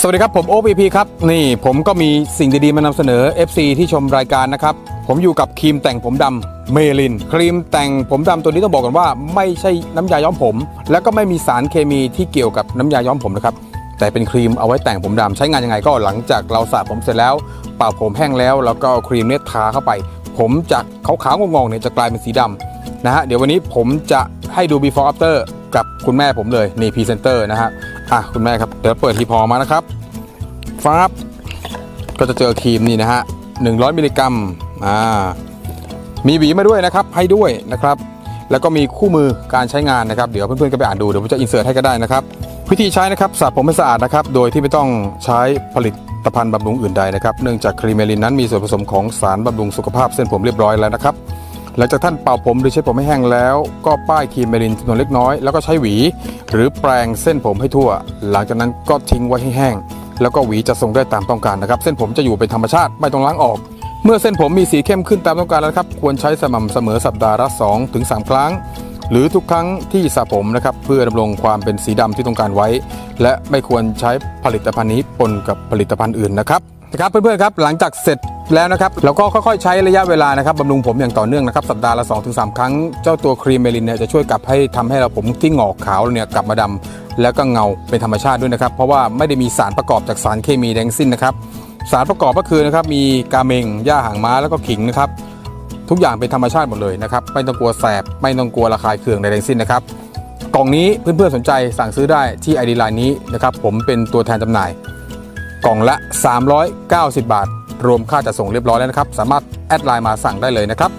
สวัสดีครับ ผมโอ p พีครับ นี่ผมก็มีสิ่งดีๆ มานำเสนอ FC ที่ชมรายการนะครับ ผมอยู่กับครีมแต่งผมดำเมลิน ครีมแต่งผมดำตัวนี้ต้องบอกกันว่า ไม่ใช่น้ำยาย้อมผม แล้วก็ไม่มีสารเคมีที่เกี่ยวกับน้ำยาย้อมผมนะครับแต่เป็นครีมเอาไว้แต่งผมดำใช้งานยังไงก็หลังจากเราสระผมเสร็จแล้วเป่าผมแห้งแล้ว แล้วก็ครีมเนี่ยทาเข้าไป ผมจากขาวๆงงๆเนี่ยจะกลายเป็นสีดำนะฮะเดี๋ยววันนี้ผมจะให้ดู before after กับคุณแม่ผมเลยนี่พรีเซนเตอร์นะฮะ อะคุณแม่ครับเดี๋ยวเปิดทีพอมานะครับฟ้าบก็จะเจอครีมนี่นะฮะ100 มิลลิกรัมอ่ามีหวีมาด้วยนะครับให้ด้วยนะครับ แล้วก็มีคู่มือการใช้งานนะครับ เดี๋ยวเพื่อนๆก็ไปอ่านดูเดี๋ยวผมจะอินเสิร์ตให้ก็ได้นะครับ วิธีใช้นะครับสระผมให้สะอาดนะครับ โดยที่ไม่ต้องใช้ผลิตภัณฑ์บำรุงอื่นใดนะครับ เนื่องจากครีมเมลินนั้นมีส่วนผสมของสารบำรุงสุขภาพเส้นผมเรียบร้อยแล้วนะครับ หลังจากท่านเป่าผมหรือใช้ผมให้แห้งแล้ว ก็ป้ายครีมเมลินจำนวนเล็กน้อยแล้วก็ใช้หวี หรือแปรงเส้นผมให้ทั่ว หลังจากนั้นก็ทิ้งไว้ให้แห้ง แล้วก็หวีจะทรงได้ตามต้องการนะครับ เส้นผมจะอยู่เป็นธรรมชาติไม่ต้องล้างออก เมื่อเส้นผมมีสีเข้มขึ้นตามต้องการแล้วครับ ควรใช้สม่ำเสมอสัปดาห์ละ2ถึง3ครั้ง หรือทุกครั้งที่สระผมนะครับเพื่อดำรงความเป็นสีดำที่ต้องการไว้ และไม่ควรใช้ผลิตภัณฑ์นี้ปนกับผลิตภัณฑ์อื่นนะครับนะครับเพื่อนๆครับหลังจากเสร็จ แล้วนะครับเราก็ค่อยๆใช้ระยะเวลานะครับบำรุงผมอย่างต่อเนื่องนะครับสัปดาห์ละ2-3 ครั้งเจ้าตัวครีมเมลินเนี่ยจะช่วยกลับให้ทำให้เราผมที่หงอกขาวเนี่ยกลับมาดำแล้วก็เงาเป็นธรรมชาติด้วยนะครับ เพราะว่าไม่ได้มีสารประกอบจากสารเคมีแดงสิ้นนะครับสารประกอบก็คือนะครับมีกาเมงหญ้าหางม้าแล้วก็ขิงนะครับทุกอย่างเป็นธรรมชาติหมดเลยนะครับไม่ต้องกลัวแสบไม่ต้องกลัวระคายเคืองใดทั้งสิ้นนะครับกล่องนี้เพื่อนๆสนใจสั่งซื้อได้ที่ไอดีไลน์นี้นะครับผมเป็นตัวแทนจำหน่าย กล่องละ 390 บาท รวมค่าจัดส่งเรียบร้อยแล้วนะครับ สามารถแอดไลน์มาสั่งได้เลยนะครับ